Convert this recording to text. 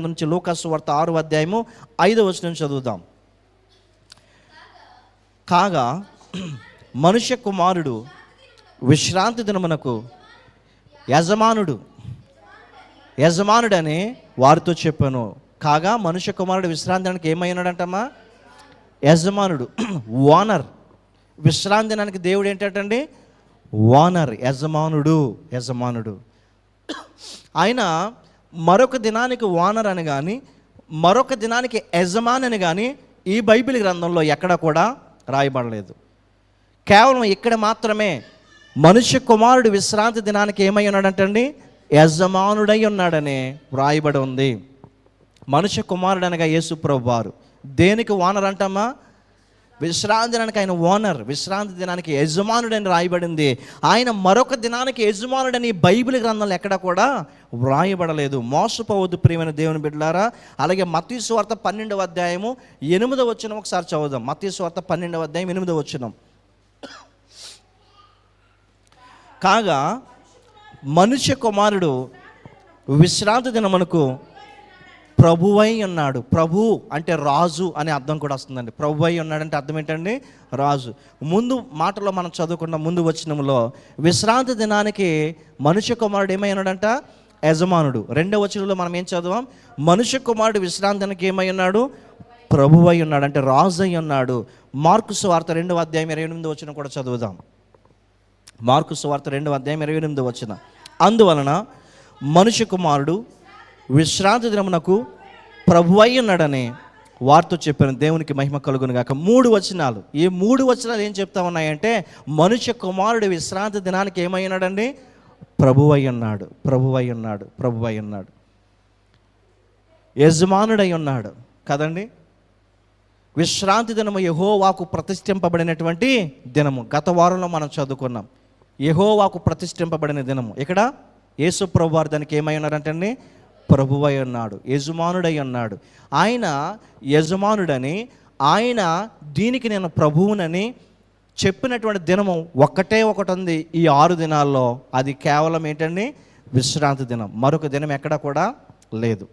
నుంచి లోకాసు వార్త ఆరు అధ్యాయము ఐదు వచనం చదువుదాం. కాగా మనుష్య కుమారుడు విశ్రాంతి దినమునకు యజమానుడు యజమానుడని వారితో చెప్పాను. కాగా మనుష్య కుమారుడు విశ్రాంతి దినానికి ఏమైనాడంటమ్మా యజమానుడు ఓనర్ విశ్రాంతి దినానికి దేవుడు ఏంటండి ఓనర్ యజమానుడు యజమానుడు. ఆయన మరొక దినానికి ఓనర్ అని కానీ మరొక దినానికి యజమాని అని కానీ ఈ బైబిల్ గ్రంథంలో ఎక్కడ కూడా రాయబడలేదు. కేవలం ఇక్కడ మాత్రమే మనుష్య కుమారుడు విశ్రాంతి దినానికి ఏమై ఉన్నాడంటండి? యజమానుడై ఉన్నాడని వ్రాయబడి ఉంది. మనుష్య కుమారుడు అనగా యేసుప్రభు వారు దేనికి ఓనర్ అంటామా విశ్రాంతి దినానికి ఆయన ఓనర్ విశ్రాంతి దినానికి యజమానుడని రాయబడింది. ఆయన మరొక దినానికి యజమానుడని బైబిల్ గ్రంథంలో ఎక్కడ కూడా వ్రాయబడలేదు. మోసపోవద్దు ప్రియమైన దేవుని బిడ్డలారా. అలాగే మతీశ్వార్త వార్త పన్నెండవ అధ్యాయము ఎనిమిదవ వచ్చిన ఒకసారి చదువుదాం. మతీశ్వార్త పన్నెండవ అధ్యాయం ఎనిమిదవ వచ్చినం కాగా మనుష్య కుమారుడు విశ్రాంతి దినమునకు ప్రభువై ఉన్నాడు. ప్రభు అంటే రాజు అనే అర్థం కూడా వస్తుందండి. ప్రభువై ఉన్నాడంటే అర్థం ఏంటండి? రాజు. ముందు మాటలో మనం చదువుకున్న ముందు వచనంలో విశ్రాంతి దినానికి మనుష్య కుమారుడు ఏమై ఉన్నాడంట? యజమానుడు. రెండవ వచనంలో మనం ఏం చదువాం? మనుష్య కుమారుడు విశ్రాంతికి ఏమై ఉన్నాడు? ప్రభువై ఉన్నాడు. అంటే రాజు అయి ఉన్నాడు. మార్కు సువార్త రెండవ అధ్యాయం ఇరవై ఎనిమిది వచ్చిన కూడా చదువుదాం. మార్కు సువార్త రెండవ అధ్యాయం ఇరవై ఎనిమిది వచ్చిన అందువలన మనుష్య కుమారుడు విశ్రాంతి దినమునకు ప్రభు ఉన్నాడని వారితో చెప్పాను. దేవునికి మహిమ కలుగును గాక. మూడు వచనాలు. ఈ మూడు వచనాలు ఏం చెప్తా ఉన్నాయంటే మనుష్య కుమారుడు విశ్రాంతి దినానికి ఏమైనాడండి ఉన్నాడండి? ప్రభువై ఉన్నాడు. ప్రభువై ఉన్నాడు. ప్రభువై ఉన్నాడు. యజమానుడై ఉన్నాడు. కదండి? విశ్రాంతి దినము యహోవాకు ప్రతిష్ఠింపబడినటువంటి దినము. గత వారంలో మనం చదువుకున్నాం. యహోవాకు ప్రతిష్ఠింపబడిన దినము. ఇక్కడ యేసు ప్రభు వారు దానికి ఏమై ఉన్నారంటే ప్రభువై ఉన్నాడు యజమానుడై ఉన్నాడు. ఆయన యజమానుడని ఆయన దీనికి నేను ప్రభువునని చెప్పినటువంటి దినము ఒక్కటే ఒకటి ఉంది ఈ ఆరు దినాల్లో. అది కేవలం ఏంటండి? విశ్రాంతి దినం. మరొక దినం ఎక్కడ కూడా లేదు.